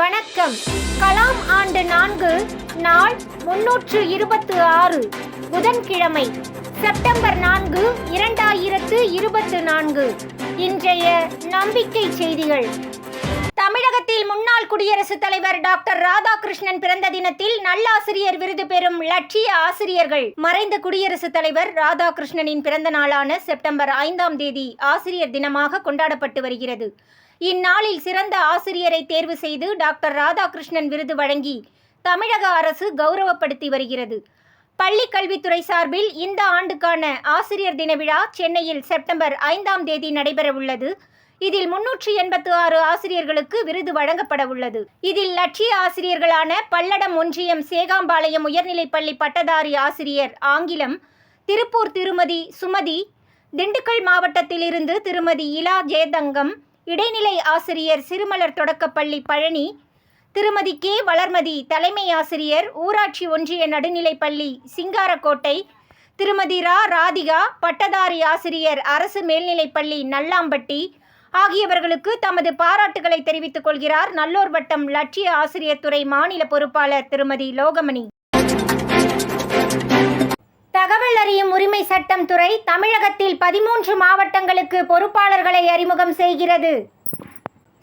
வணக்கம். கலாம் ஆண்டு நான்கு நாள் முன்னூற்று இருபத்து ஆறு புதன்கிழமை செப்டம்பர் நான்கு இரண்டாயிரத்து இருபத்து நான்கு. இன்றைய நம்பிக்கை செய்திகள். தமிழகத்தில் முன்னாள் குடியரசுத் தலைவர் டாக்டர் ராதாகிருஷ்ணன் பிறந்த தினத்தில் நல்லாசிரியர் விருது பெறும் லட்சிய ஆசிரியர்கள். மறைந்த குடியரசுத் தலைவர் ராதாகிருஷ்ணனின் பிறந்த நாளான செப்டம்பர் ஐந்தாம் தேதி ஆசிரியர் தினமாக கொண்டாடப்பட்டு வருகிறது. இந்நாளில் சிறந்த ஆசிரியரை தேர்வு செய்து டாக்டர் ராதாகிருஷ்ணன் விருது வழங்கி தமிழக அரசு கௌரவப்படுத்தி வருகிறது. பள்ளி கல்வித்துறை சார்பில் இந்த ஆண்டுக்கான ஆசிரியர் தின விழா சென்னையில் செப்டம்பர் ஐந்தாம் தேதி நடைபெற உள்ளது. இதில் முன்னூற்றி எண்பத்து ஆறு ஆசிரியர்களுக்கு விருது வழங்கப்பட உள்ளது. இதில் லட்சிய ஆசிரியர்களான பல்லடம் ஒன்றியம் சேகாம்பாளையம் உயர்நிலைப்பள்ளி பட்டதாரி ஆசிரியர் ஆங்கிலம் திருப்பூர் திருமதி சுமதி திண்டுக்கல் மாவட்டத்திலிருந்து திருமதி இலா ஜெயதங்கம் இடைநிலை ஆசிரியர் சிறுமலர் தொடக்கப்பள்ளி பழனி திருமதி கே. வளர்மதி தலைமை ஆசிரியர் ஊராட்சி ஒன்றிய நடுநிலைப்பள்ளி சிங்காரக்கோட்டை திருமதி ரா. ராதிகா பட்டதாரி ஆசிரியர் அரசு மேல்நிலைப்பள்ளி நல்லாம்பட்டி ஆகியவர்களுக்கு தமது பாராட்டுகளை தெரிவித்துக் கொள்கிறார் நல்லோர் வட்டம் லட்சிய ஆசிரியர் துறை மாநில பொறுப்பாளர் திருமதி லோகமணி. தகவல் அறியும் உரிமை சட்டம் துறை தமிழகத்தில் பதிமூன்று மாவட்டங்களுக்கு பொறுப்பாளர்களை அறிமுகம் செய்கிறது.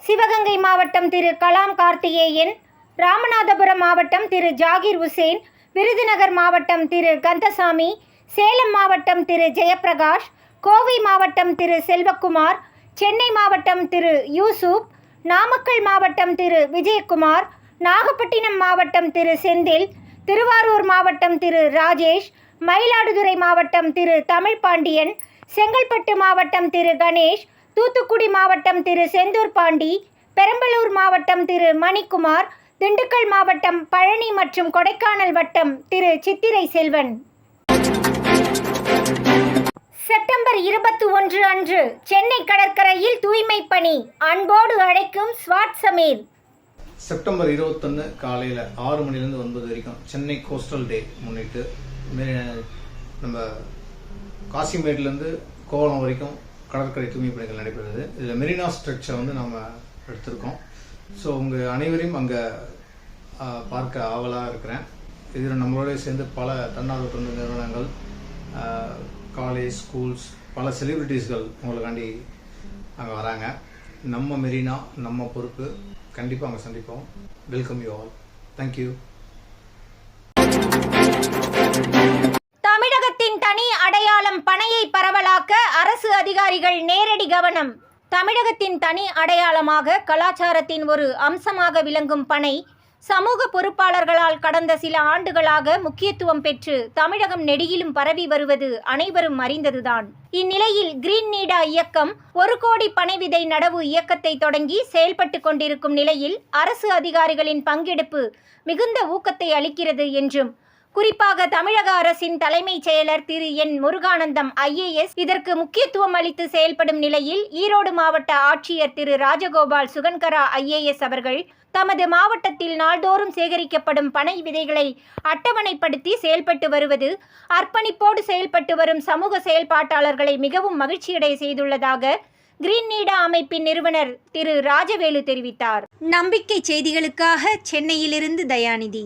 சிவகங்கை மாவட்டம் திரு. கலாம் கார்த்திகேயன் ராமநாதபுரம் மாவட்டம் திரு. ஜாகிர் உசேன் விருதுநகர் மாவட்டம் திரு. கந்தசாமி சேலம் மாவட்டம் திரு. ஜெயப்பிரகாஷ் கோவை மாவட்டம் திரு. செல்வக்குமார் சென்னை மாவட்டம் திரு. யூசுப் நாமக்கல் மாவட்டம் திரு. விஜயகுமார் நாகப்பட்டினம் மாவட்டம் திரு. செந்தில் திருவாரூர் மாவட்டம் திரு. ராஜேஷ் மயிலாடுதுறை மாவட்டம் திரு தமிழ்பாண்டியன் செங்கல்பட்டு மாவட்டம் திரு கணேஷ் தூத்துக்குடி மாவட்டம் திரு செந்தூர் பாண்டி பெரம்பலூர் மாவட்டம் திரு மணிக்குமார் திண்டுக்கல் மாவட்டம் பழனி மற்றும் கொடைக்கானல் வட்டம் திரு சித்திரை செல்வன். செப்டம்பர் இருபத்தி ஒன்று அன்று சென்னை கடற்கரையில் தூய்மை பணி. அன்போடு அழைக்கும் ஸ்வாட் சமீர். செப்டம்பர் இருபத்தொன்று காலையில் ஆறு மணிலேருந்து ஒன்பது வரைக்கும் சென்னை கோஸ்டல் டே முன்னிட்டு நம்ம காசிமேட்லேருந்து கோவளம் வரைக்கும் கடற்கரை தூய்மை பணிகள் நடைபெறுது. இதில் மெரினா ஸ்ட்ரக்சர் வந்து நம்ம எடுத்திருக்கோம். ஸோ உங்கள் அனைவரையும் அங்கே பார்க்க ஆவலாக இருக்கிறேன். இதில் நம்மளோட சேர்ந்து பல தன்னார்வ தொண்டு நிறுவனங்கள் காலேஜ் ஸ்கூல்ஸ் பல செலிபிரிட்டிஸ்கள் உங்களுக்காண்டி அங்கே வராங்க. நம்ம மெரினா நம்ம பொறுப்பு. கண்டிப்பாக அங்கே சந்திப்போம். வெல்கம் யூ ஆல் தேங்க்யூ தமிழகத்தின் தனி அடையாளம் பனையை பரவலாக்க அரசு அதிகாரிகள் நேரடி கவனம். தமிழகத்தின் தனி அடையாளமாக கலாச்சாரத்தின் ஒரு அம்சமாக விளங்கும் பனை சமூக பொறுப்பாளர்களால் கடந்த சில ஆண்டுகளாக முக்கியத்துவம் பெற்று தமிழகம் நெடியிலும் பரவி வருவது அனைவரும் அறிந்ததுதான். இந்நிலையில் கிரீன் நீடா இயக்கம் ஒரு கோடி பனை விதை நடவு இயக்கத்தை தொடங்கி செயல்பட்டு கொண்டிருக்கும் நிலையில் அரசு அதிகாரிகளின் பங்கெடுப்பு மிகுந்த ஊக்கத்தை அளிக்கிறது என்றும் குறிப்பாக தமிழக அரசின் தலைமைச் செயலர் திரு என் முருகானந்தம் ஐஏஎஸ் இதற்கு முக்கியத்துவம் அளித்து செயல்படும் நிலையில் ஈரோடு மாவட்ட ஆட்சியர் திரு ராஜகோபால் சுகன்கரா ஐஏஎஸ் அவர்கள் தமது மாவட்டத்தில் நாள்தோறும் சேகரிக்கப்படும் பனை விதைகளை அட்டவணைப்படுத்தி செயல்பட்டு வருவது அர்ப்பணிப்போடு செயல்பட்டு வரும் சமூக செயல்பாட்டாளர்களை மிகவும் மகிழ்ச்சியடைய செய்துள்ளதாக கிரீன் நீடா அமைப்பின் நிறுவனர் திரு ராஜவேலு தெரிவித்தார். நம்பிக்கை செய்திகளுக்காக சென்னையிலிருந்து தயாநிதி.